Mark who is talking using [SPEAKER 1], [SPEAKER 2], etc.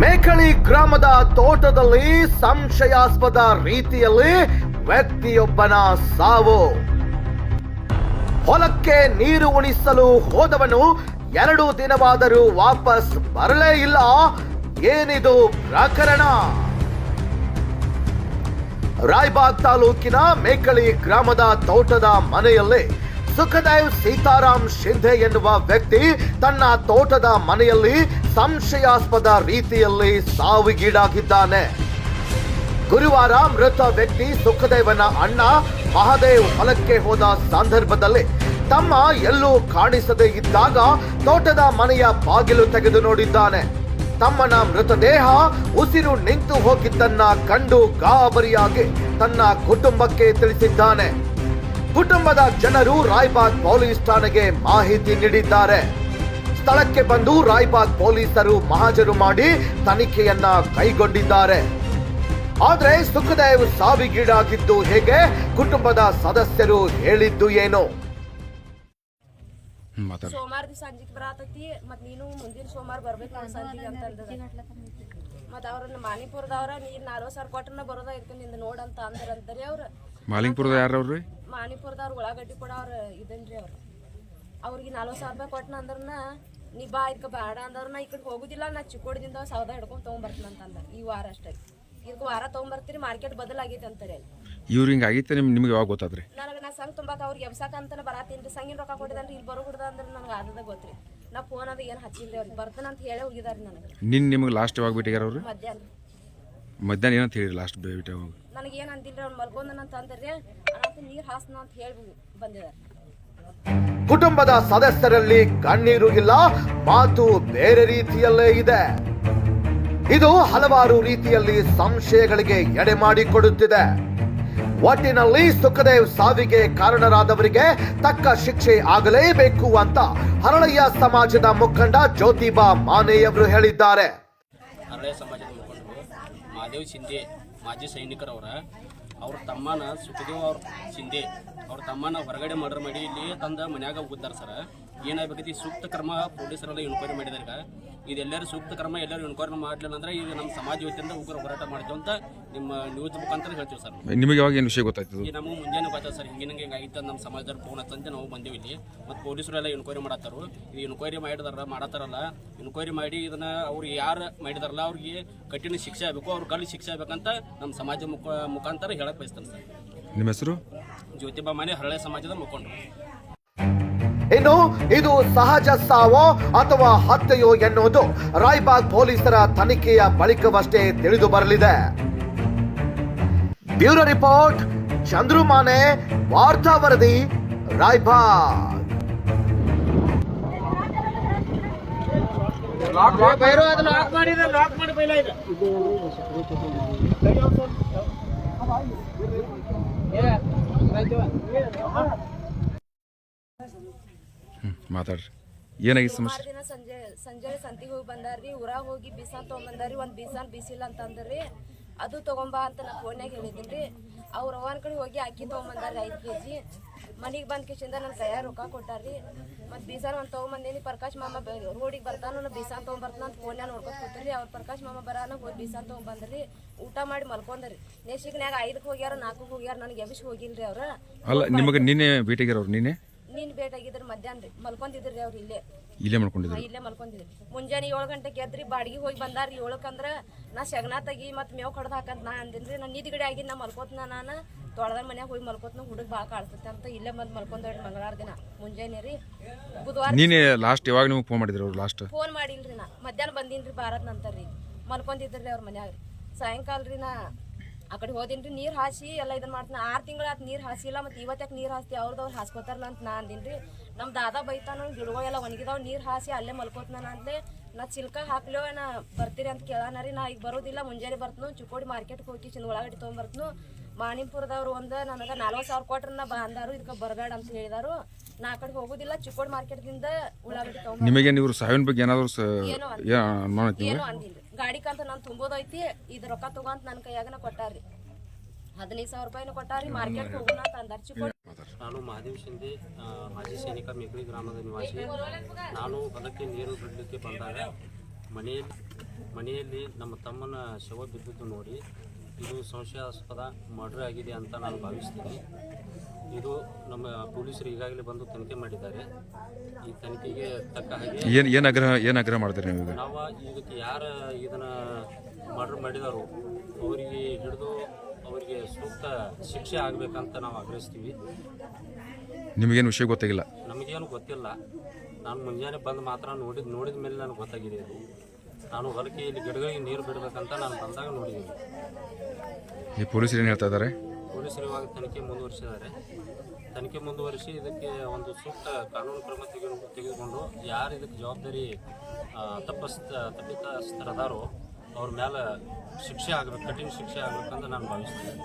[SPEAKER 1] ಮೇಕಳಿ ಗ್ರಾಮದ ತೋಟದಲ್ಲಿ ಸಂಶಯಾಸ್ಪದ ರೀತಿಯಲ್ಲಿ ವ್ಯಕ್ತಿಯೊಬ್ಬನ ಸಾವು. ಹೊಲಕ್ಕೆ ನೀರು ಉಣಿಸಲು ಹೋದವನು ಎರಡು ದಿನವಾದರೂ ವಾಪಸ್ ಬರಲೇ ಇಲ್ಲ. ಏನಿದು ಪ್ರಕರಣ? ರಾಯಬಾಗ್ ತಾಲೂಕಿನ ಮೇಕಳಿ ಗ್ರಾಮದ ತೋಟದ ಮನೆಯಲ್ಲಿ ಸುಖದೇವ್ ಸೀತಾರಾಮ್ ಶಿಂಧೆ ಎನ್ನುವ ವ್ಯಕ್ತಿ ತನ್ನ ತೋಟದ ಮನೆಯಲ್ಲಿ ಸಂಶಯಾಸ್ಪದ ರೀತಿಯಲ್ಲಿ ಸಾವಿಗೀಡಾಗಿದ್ದಾನೆ. ಗುರುವಾರ ಮೃತ ವ್ಯಕ್ತಿ ಸುಖದೇವನ ಅಣ್ಣ ಮಹಾದೇವ್ ಹೊಲಕ್ಕೆ ಹೋದ ಸಂದರ್ಭದಲ್ಲಿ ತಮ್ಮ ಎಲ್ಲೂ ಕಾಣಿಸದೇ ಇದ್ದಾಗ ತೋಟದ ಮನೆಯ ಬಾಗಿಲು ತೆಗೆದು ನೋಡಿದ್ದಾನೆ. ತಮ್ಮನ ಮೃತದೇಹ ಉಸಿರು ನಿಂತು ಹೋಗಿದ್ದನ್ನ ಕಂಡು ಗಾಬರಿಯಾಗಿ ತನ್ನ ಕುಟುಂಬಕ್ಕೆ ತಿಳಿಸಿದ್ದಾನೆ. ಕುಟುಂಬದ ಜನರು ರಾಯ್ಬಾಗ್ ಪೊಲೀಸ್ ಠಾಣೆಗೆ ಮಾಹಿತಿ ನೀಡಿದ್ದಾರೆ. ಸ್ಥಳಕ್ಕೆ ಬಂದು ರಾಯ್ಬಾಗ್ ಪೊಲೀಸರು ಮಹಾಜರು ಮಾಡಿ ತನಿಖೆಯನ್ನ ಕೈಗೊಂಡಿದ್ದಾರೆ. ಆದ್ರೆ ಸುಖದೇವ್ ಸಾವಿಗೀಡಾಗಿದ್ದು ಹೇಗೆ? ಕುಟುಂಬದ ಸದಸ್ಯರು ಹೇಳಿದ್ದು ಏನು?
[SPEAKER 2] ಸೋಮವಾರ ದಿವಸ ಸಂಜಿಗೆ ಬರತೈತಿ. ಮತ್ ನೀನು ಮುಂದಿನ ಸೋಮವಾರ ಬರ್ಬೇಕು ಅಂತ ಮತ್ ಅವ್ರನ್ನ ಮಾನಿಪುರದವ್ರ ನೀರ್ ನಾಲ್ವ ಸಾವಿರ ಕೊಟ್ರನ ಬರೋದಾಗಿರ್ತೀನಿ ನಿಂದ ನೋಡಂತ ಅಂದ್ರಂತಾರೆ ಅವ್ರ.
[SPEAKER 3] ಮಾಲಿಂಗ್ಪುರದ ಯಾರವ್ರಿ?
[SPEAKER 2] ಮಾನಿಪುರದವ್ರ ಉಳ್ಳಾಗಡ್ಡಿ ಕೂಡ ಅವ್ರು ಇದನ್ರಿ ಅವ್ರು. ಅವ್ರಿಗೆ ನಲ್ವತ್ತು ಸಾವಿರ ರೂಪಾಯಿ ಕೊಟ್ಟನ ಅಂದ್ರನ ನೀ ಬಾ ಇದಕ್ಕೆ ಬೇಡ ಅಂದ್ರನ ಈ ಕಡೆ ಹೋಗುದಿಲ್ಲ ನಾ ಚಿಕ್ಕೋಡ್ದಿಂದ ಸೌದ ಹಿಡ್ಕೊಂಡು ತೊಗೊಂಬರ್ತೀನಿ ಅಂತ ಅಂದ ಈ ವಾರ ಅಷ್ಟೇ. ಇದಕ್ಕೆ ವಾರ ತೊಗೊಂಬರ್ತೀರಿ ಮಾರ್ಕೆಟ್ ಬದಲಾಗೈತೆ ಅಂತಾರೆ
[SPEAKER 3] ಇವ್ರು ಹಿಂಗೆ ಆಗೈತೆ ನಿಮ್ ನಿಮ್ಗೆ ಯಾವಾಗ ಗೊತ್ತಾದ್ರಿ?
[SPEAKER 2] ನನಗೆ ನಾ ಸಂಘ ತುಂಬಾಕ ಅವ್ರಿಗೆ ಎಬ್ಸಾಕ ಅಂತಾನೆ ಬರಾತೀನಿ ಸಂಗಿನ ರೊಕ್ಕ ಕೊಟ್ಟಿದ್ದಾನ್ರಿ ಇಲ್ಲಿ ಬರೋ ಹುಡ್ದ ಅಂದ್ರೆ ನನಗೆ ಆದದ ಗೊತ್ತ್ರಿ. ನಾ ಫೋನ್ ಅದು ಏನು ಹಚ್ಚಿಲ್ರಿ ಅವ್ರಿಗೆ ಬರ್ತಾನಂತ ಹೇಳಿ ಹೇಳೇ ಹೋಗಿದಾರೆ ನನಗೆ.
[SPEAKER 3] ನಿನ್ ನಿಮ್ಗೆ ಲಾಸ್ಟ್ ಯಾವಾಗ ಬಿಟ್ಟಿಗಾರ ಅವ್ರು?
[SPEAKER 2] ಮಧ್ಯಾಹ್ನ.
[SPEAKER 3] ಮಧ್ಯಾಹ್ನ ಏನಂತ ಹೇಳಿ ಲಾಸ್ಟ್ ಭೇಟಿ ಯಾವಾಗ?
[SPEAKER 2] ನನಗೆ ಏನು ಅಂತಿಲ್ಲ ಅವ್ನು ಮಲ್ಕೊಂಡನ ಅಂತ ಅಂದ್ರಿ. ನೀರು ಹಾಸನ ಅಂತ ಹೇಳಿ ಬಂದಿದ್ದಾರೆ
[SPEAKER 1] ಕುಟುಂಬದ ಸದಸ್ಯರಲ್ಲಿ ಕಣ್ಣೀರು ಇಲ್ಲ ಮಾತು ಬೇರೆ ರೀತಿಯಲ್ಲೇ ಇದೆ. ಇದು ಹಲವಾರು ರೀತಿಯಲ್ಲಿ ಸಂಶಯಗಳಿಗೆ ಎಡೆ ಮಾಡಿಕೊಡುತ್ತಿದೆ. ಒಟ್ಟಿನಲ್ಲಿ ಸುಖದೇವ್ ಸಾವಿಗೆ ಕಾರಣರಾದವರಿಗೆ ತಕ್ಕ ಶಿಕ್ಷೆ ಆಗಲೇಬೇಕು ಅಂತ ಹರಳಯ್ಯ ಸಮಾಜದ ಮುಖಂಡ ಜ್ಯೋತಿಬಾ ಮಾನೆಯವರು ಹೇಳಿದ್ದಾರೆ.
[SPEAKER 4] ಮಹಾದೇವ್ ಶಿಂದೆ ಮಾಜಿ ಸೈನಿಕರವರ, ಅವ್ರ ತಮ್ಮನ ಸುಖದೇವ್ ಅವ್ರ ಶಿಂದೆ ಅವ್ರ ತಮ್ಮನ ಹೊರಗಡೆ ಮರ್ಡರ್ ಮಾಡಿ ಇಲ್ಲಿ ತಂದ ಮನ್ಯಾಗ ಹೋಗಿದ್ದಾರೆ ಸರ್ ಏನಾಗಬೇಕೈತಿ? ಸೂಕ್ತ ಕ್ರಮ ಪೊಲೀಸರೆಲ್ಲ ಎನ್ಕ್ವೈರಿ ಮಾಡಿದಾರೆ ಇದೆಲ್ಲರೂ ಸೂಕ್ತ ಕ್ರಮ ಎಲ್ಲರೂ ಎನ್ಕ್ವೈರಿ ಮಾಡಲಿಲ್ಲ ಅಂದ್ರೆ ಈಗ ನಮ್ಮ ಸಮಾಜ ವತಿಯಿಂದ ಉಗ್ರ ಹೋರಾಟ ಮಾಡ್ತೇವೆ ಅಂತ ನಿಮ್ಮ ನ್ಯೂಸ್ ಮುಖಾಂತರ ಹೇಳ್ತೀವಿ ಸರ್.
[SPEAKER 3] ನಿಮಗೆ ಯಾವಾಗ ಏನು ವಿಷಯ ಗೊತ್ತಾಯ್ತು
[SPEAKER 4] ಈಗ ನಮಗೆ ಮುಂಜಾನೆ ಗೊತ್ತಾಯ್ತು ಸರ್ ಹಿಂಗೆ ಹಿಂಗೆ ಆಗಿತ್ತು. ನಮ್ಮ ಸಮಾಜದವ್ರು ಫೋನ್ ಹತ್ತಂತೆ ನಾವು ಬಂದೀವಿ ಇಲ್ಲಿ. ಮತ್ತು ಪೊಲೀಸರು ಎಲ್ಲ ಎನ್ಕ್ವೈರಿ ಮಾಡತ್ತಾರು. ಇದು ಎನ್ಕ್ವೈರಿ ಮಾಡಿದಾರ ಮಾಡತ್ತಾರಲ್ಲ. ಎನ್ಕ್ವೈರಿ ಮಾಡಿ ಇದನ್ನು ಅವ್ರು ಯಾರು ಮಾಡಿದಾರಲ್ಲ ಅವ್ರಿಗೆ ಕಠಿಣ ಶಿಕ್ಷೆ ಆಗಬೇಕು ಅವ್ರ ಕಾಲಿ ಶಿಕ್ಷೆ ಆಗಬೇಕಂತ ನಮ್ಮ ಸಮಾಜ ಮುಖ ಮುಖಾಂತರ ಹೇಳಕ್ಕೆ ಬಯಸ್ತಾನೆ ಸರ್.
[SPEAKER 3] ನಿಮ್ಮ ಹೆಸರು?
[SPEAKER 4] ಜ್ಯೋತಿಬಾ ಮನೆ ಹರಳೆ ಸಮಾಜದ ಮುಖಂಡರು.
[SPEAKER 1] ಇನ್ನು ಇದು ಸಹಜ ಸಾವೋ ಅಥವಾ ಹತ್ಯೆಯೋ ಎನ್ನುವುದು ರಾಯ್ಬಾಗ್ ಪೊಲೀಸರ ತನಿಖೆಯ ಬಳಿಕವಷ್ಟೇ ತಿಳಿದು ಬರಲಿದೆ. ಬ್ಯೂರೋ ರಿಪೋರ್ಟ್ ಚಂದ್ರಮಾನೆ ವಾರ್ತಾ ವರದಿ ರಾಯ್ಬಾಗ್
[SPEAKER 3] ಮಾತಾಡ್ರಿ. ಏನಾಗಿ ಸಮಸ್ಯೆ?
[SPEAKER 2] ದಿನ ಸಂಜೆ ಸಂಜೆ ಸಂತಿಗೆ ಹೋಗಿ ಬಂದಾರ್ರಿ ಊರಾಗ ಹೋಗಿ ಬೀಸಾನ್ ತೊಗೊಂಬಂದಾರಿ ಒಂದು ಬೀಸಾನ್ ಬೀಸಿಲ್ಲ ಅಂತ ಅಂದ್ರಿ ಅದು ತಗೊಂಬಾ ಅಂತ ನಾ ಫೋನ್ಯಾಗ ಹೇಳಿದ್ದೀನಿ. ರೀ ಅವ್ರ ಅವನ ಕಡೆ ಹೋಗಿ ಅಕ್ಕಿ ತೊಗೊಂಬಂದಾರ ಐದು ಕೆ ಜಿ ಮನೆಗೆ ಬಂದ ಕಿಶಿಂದ ನನ್ನ ಕೈಯಾಗ ರೊಕ್ಕ ಕೊಟ್ಟಾರ್ರಿ. ಮತ್ತು ಬೀಸಾನ ಒಂದು ತೊಗೊಂಬಂದೇನಿ ಪ್ರಕಾಶ್ ಮಾಮ ರೋಡಿಗೆ ಬರ್ತಾನು ನಾ ಬೀಸಾನ್ ತೊಗೊಂಬರ್ತಾನ ಅಂತ ಫೋನ್ಯಾಗ ನೋಡ್ಕೊಂಡು ಕೂತ್ರಿ ಅವ್ರು ಪ್ರಕಾಶ್ ಮಾಮ ಬರಾನ ಹೋಗಿ ಬೀಸಾನ್ ತೊಗೊಂಬಂದ್ರಿ. ಊಟ ಮಾಡಿ ಮಲ್ಕೊಂಡ್ರಿ. ನೆಕ್ಸ್ಟಿಗ್ನ್ಯಾಗ ಐದಕ್ಕೆ ಹೋಗ್ಯಾರ ನಾಲ್ಕಕ್ಕೆ ಹೋಗ್ಯಾರ ನನಗೆ ಎಬ್ಬಿಸಿ ಹೋಗಿಲ್ರಿ ಅವ್ರ.
[SPEAKER 3] ಅಲ್ಲ ನಿಮಗೆ ನಿನ್ನೆ ಭೇಟಿಗ್ಯಾರವ್ರು ನಿನ್ನೆ?
[SPEAKER 2] ನೀನು ಭೇಟಿಯಾಗಿದ್ರು ಮಧ್ಯಾಹ್ನ ರೀ ಮಲ್ಕೊಂಡಿದ್ರಿ ಅವ್ರು ಇಲ್ಲೇ.
[SPEAKER 3] ಇಲ್ಲೇ ಮಾಡ್ಕೊಂಡಿದ್ರು
[SPEAKER 2] ನಾ ಇಲ್ಲೇ ಮಲ್ಕೊಂಡಿದ್ದೆ ಮುಂಜಾನೆ ಏಳು ಗಂಟೆಗೆ ಎದ್ರಿ ಬಾಡಿಗೆ ಹೋಗಿ ಬಂದಾರ ಏಳಕ್ಕಂದ್ರ ನಾ ಶಗನ ತೆಗಿ ಮತ್ತು ಮೇವು ಕಡ್ದು ಹಾಕಂತ ನಾ ಅಂದಿನ್ರಿ. ನಾನು ನಿದ್ಗಡೆ ಆಗಿ ನಾ ಮಲ್ಕೋತ್ನ ನಾನು ತೊಳೆದ ಮನ್ಯಾಗ ಹೋಗಿ ಮಲ್ಕೋತ್ನ ಹುಡುಗ ಭಾಳ ಕಾಡ್ತೈತೆ ಅಂತ ಇಲ್ಲೇ ಬಂದು ಮಲ್ಕೊಂಡ್ರಿ ಮಂಗಳವಾರ ದಿನ. ಮುಂಜಾನೆ ರೀ. ಬುಧವಾರ
[SPEAKER 3] ನೀನೇ ಲಾಸ್ಟ್ ಯಾವಾಗ ನಿಮಗೆ ಫೋನ್ ಮಾಡಿದ್ರು ಅವ್ರು ಲಾಸ್ಟ್
[SPEAKER 2] ಫೋನ್ ಮಾಡಿಲ್ರಿ ನಾ. ಮಧ್ಯಾಹ್ನ ಬಂದಿನ್ರಿ ರೀ ಬಾರದ್ ನಂತರ ರೀ. ಮಲ್ಕೊಂಡಿದ್ರಿ ಅವ್ರ ಮನ್ಯಾಗ ರೀ. ಸಾಯಂಕಾಲ ರೀ ನಾ ಆ ಕಡೆ ಹೋದಿನ್ರಿ ನೀರು ಹಾಸಿ ಎಲ್ಲ ಇದನ್ನ ಮಾಡ್ತೀನಿ. ಆರು ತಿಂಗಳ ಆತು ನೀರು ಹಾಸಿಲ್ಲ ಮತ್ತು ಇವತ್ತಕ್ಕೆ ನೀರು ಹಾಸ್ತಿ? ಅವ್ರದವ್ರು ಹಾಸ್ಕೋತಾರಲ್ಲ ಅಂತ ನಾ ಅಂದಿನ್ರಿ. ನಮ್ ನಮ್ಮ ದಾದಾ ಬೈತಾನ ಗಿಡಗಳೆಲ್ಲ ಒಣಗಿದಾವ ನೀರು ಹಾಸಿ ಅಲ್ಲೇ ಮಲ್ಕೋತಾನ ಅಂದ್ಲೆ ನಾ ಚಿಲ್ಕ ಹಾಕ್ಲೋ ನಾ ಬರ್ತೀರಿ ಅಂತ ಕೇಳಾನ ರೀ. ನಾ ಈಗ ಬರೋದಿಲ್ಲ ಮುಂಜಾನೆ ಬರ್ತನು ಚಿಕ್ಕೋಡಿ ಮಾರ್ಕೆಟ್ಗೆ ಹೋಗಿ ಚಿನ್ನ ಉಳ್ಳಾಗಡ್ಡಿ ತೊಗೊಂಬರ್ತನು ಮಾಣಿಪುರದವ್ರು ಒಂದು ನನಗೆ ನಲ್ವತ್ತು ಸಾವಿರ ಕೊಟ್ರೆ ನಾ ಬಂದಾರು ಇದಕ್ಕೆ ಬರಬೇಡ ಅಂತ ಹೇಳಿದಾರು. ನಾ ಆ ಕಡೆ ಹೋಗೋದಿಲ್ಲ ಚಿಕ್ಕೋಡಿ ಮಾರ್ಕೆಟ್ದಿಂದ ಉಳ್ಳಾಗಡ್ಡಿ ತೊಗೊಂಡು
[SPEAKER 3] ನಿಮಗೆ ನೀವು ಸಾವಿನ ಬಗ್ಗೆ ಏನಾದರೂ ಸ
[SPEAKER 2] ಏನೋ ಅಂದ್- ಗಾಡಿ ಕಂತ ನಾನು ತುಂಬೋದೈತಿ, ಇದು ರೊಕ್ಕ ತಗೊಂತ ನನ್ನ ಕೈಯಾಗನ ಕೊಟ್ಟಾರಿ ಹದಿನೈದು ಸಾವಿರ ರೂಪಾಯಿನ ಕೊಟ್ಟಾರಿ ಮಾರ್ಕೆಟ್ ಹೋಗೋಣ ಅಂತ ಅಂದರ್ಚಿ
[SPEAKER 4] ನಾನು ಮಹಾದೇವ್ ಶಿಂದೆ ಮಾಜಿ ಸೈನಿಕ ಮೇಕಳಿ ಗ್ರಾಮದ ನಿವಾಸಿ. ನಾನು ಹೊಲಕ್ಕೆ ನೀರು ಬಿಡಲಿಕ್ಕೆ ಬಂದಾಗ ಮನೆಯಲ್ಲಿ
[SPEAKER 5] ಮನೆಯಲ್ಲಿ ನಮ್ಮ ತಮ್ಮನ ಶವ ಬಿದ್ದಿದ್ದು ನೋಡಿ, ಇದು ಸಂಶಯಾಸ್ಪದ ಮರ್ಡ್ರ್ ಆಗಿದೆ ಅಂತ ನಾನು ಭಾವಿಸ್ತೀನಿ. ಇದು ನಮ್ಮ ಪೊಲೀಸರು ಈಗಾಗಲೇ ಬಂದು ತನಿಖೆ ಮಾಡಿದ್ದಾರೆ. ಈ ತನಿಖೆಗೆ ತಕ್ಕ ಹಾಗೆ
[SPEAKER 3] ಏನು ಏನು ಆಗ್ರಹ ಏನು ಆಗ್ರಹ ಮಾಡ್ತೀರಿ ನೀವು ಈಗ?
[SPEAKER 5] ನಾವು ಇದಕ್ಕೆ ಯಾರು ಇದನ್ನ ಮರ್ಡರ್ ಮಾಡಿದಾರೋ ಅವರಿಗೆ ಹಿಡಿದು ಅವರಿಗೆ ಸೂಕ್ತ ಶಿಕ್ಷೆ ಆಗಬೇಕಂತ ನಾವು ಆಗ್ರಹಿಸ್ತೀವಿ.
[SPEAKER 3] ನಿಮಗೇನು ವಿಷಯ ಗೊತ್ತಾಗಿಲ್ಲ?
[SPEAKER 5] ನಮಗೇನು ಗೊತ್ತಿಲ್ಲ. ನಾನು ಮುಂಜಾನೆ ಬಂದು ಮಾತ್ರ ನೋಡಿದ ನೋಡಿದ ಮೇಲೆ ನನಗೆ ಗೊತ್ತಾಗಿದೆ ಇದು ನಾನು ಹೊಲಕ್ಕೆ ಇಲ್ಲಿ ಗಿಡಗಳಿಗೆ ನೀರು ಬಿಡಬೇಕಂತ ನಾನು ಬಂದಾಗ ನೋಡಿದ್ದೀನಿ
[SPEAKER 3] ಈ ಪೊಲೀಸರು ಏನು ಹೇಳ್ತಾ ಇದ್ದಾರೆ
[SPEAKER 5] ಪೊಲೀಸರು ತನಿಖೆ ಮುಂದುವರಿಸಿದ್ದಾರೆ. ತನಿಖೆ ಮುಂದುವರಿಸಿ ಇದಕ್ಕೆ ಒಂದು ಸೂಕ್ತ ಕಾನೂನು ಕ್ರಮ ತೆಗೆದು ತೆಗೆದುಕೊಂಡು ಯಾರು ಇದಕ್ಕೆ ಜವಾಬ್ದಾರಿ ತಪ್ಪಸ್ತ, ತಪ್ಪಿತಸ್ಥರದಾರೋ ಅವ್ರ ಮೇಲೆ ಶಿಕ್ಷೆ ಆಗಬೇಕು, ಕಠಿಣ ಶಿಕ್ಷೆ ಆಗಬೇಕಂತ ನಾನು ಭಾವಿಸ್ತೀನಿ.